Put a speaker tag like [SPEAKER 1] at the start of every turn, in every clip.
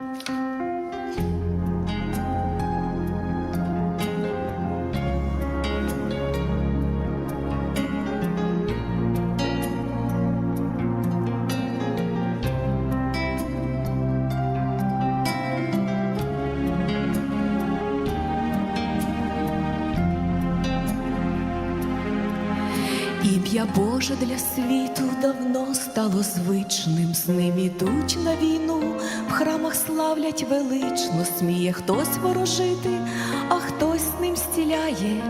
[SPEAKER 1] Música Ім'я Боже для світу давно стало звичним. З ним ідуть на війну, в храмах славлять велично, сміє хтось ворожити, а хтось ним стіляє.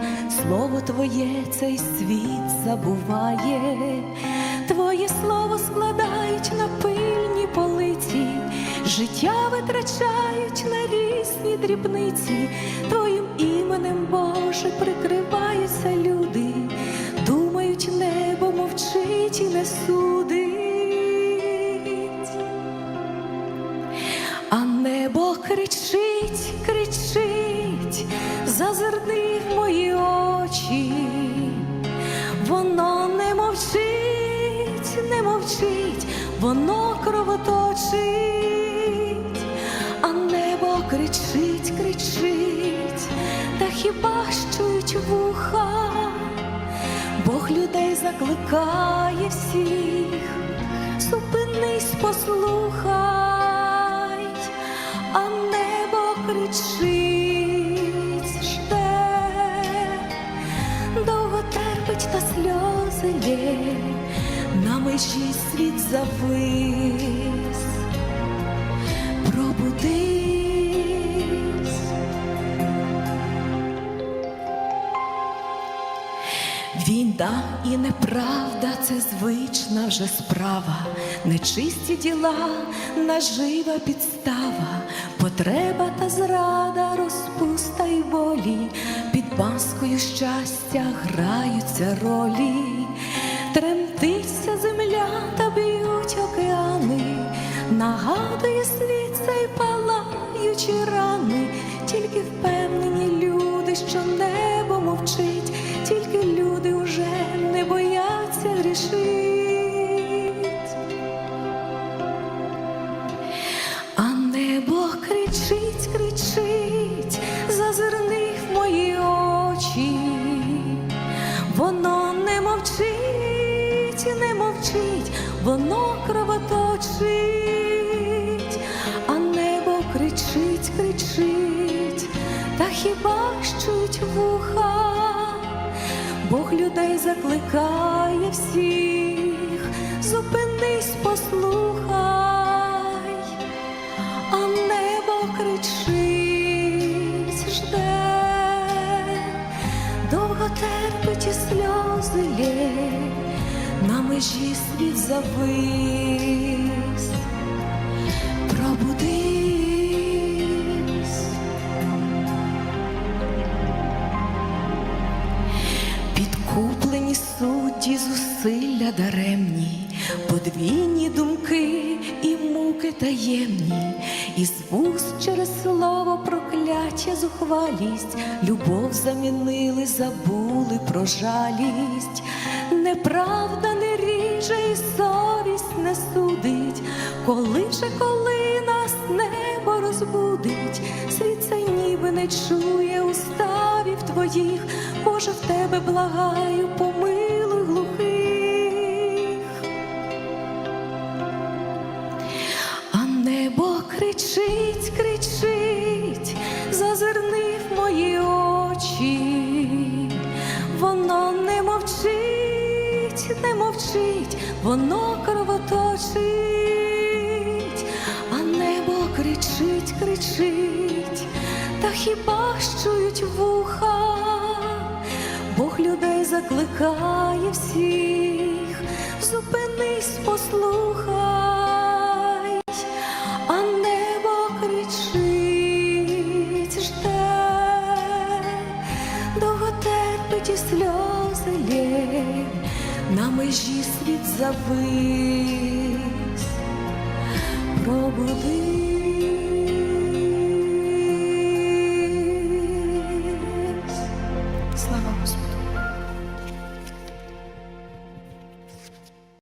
[SPEAKER 1] Слово Твоє цей світ забуває. Твоє слово складають на пильні полиці, життя витрачають на різні дрібниці. Твоїм іменем Боже прикриваються люди. Небо мовчить і не судить, а небо кричить, кричить, зазирни в мої очі, воно не мовчить, не мовчить, воно кровоточить, а небо кричить, Бог людей закликає всіх, зупинись, послухай, а небо кричить, жде, довго терпить та сльози лє, на межі світ завис, пробудись. Війна і неправда це звична вже справа, нечисті діла, нажива підстава, потреба та зрада, розпуста й волі, під маскою щастя граються ролі, тремтиться земля та б'ють океани, нагадує світ цей палаючі рани, кричить, зазирни в мої очі, воно не мовчить, не мовчить, воно кровоточить, а небо кричить, кричить, та хіба ж чуть вуха? Бог людей закликає всіх, зупинись, послухай, сльози на межі світ завис, пробудись. Підкуплені судді, зусилля даремні, подвійні думки і муки таємні, і з вуст через слово прокляття зухвалість, любов замінили, забули про жалість, неправда не ріже, і совість не судить, коли же коли нас небо розбудить, світ цей ніби не чує уставів твоїх, Боже, в тебе благаю, помилуй глухих. А небо кричить, кричить, зазирни в мої очі, воно не мовчить, не мовчить, воно кровоточить, а небо кричить, кричить, та хіба ж чують вуха? Бог людей закликає всіх, зупинись, послухай, межі світ завис, пробуди.